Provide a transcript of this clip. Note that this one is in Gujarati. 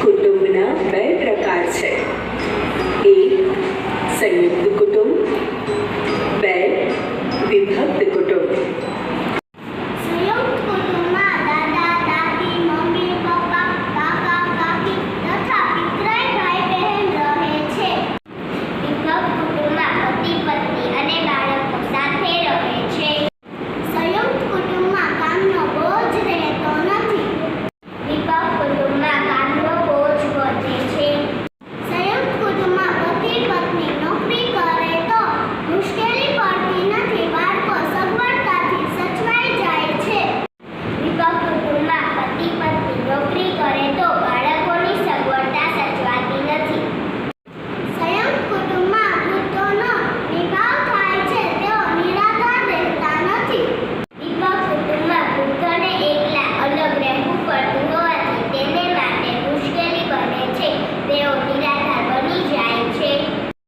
કુટુંબના બે પ્રકાર છે. એક સંયુક્ત કુટુંબ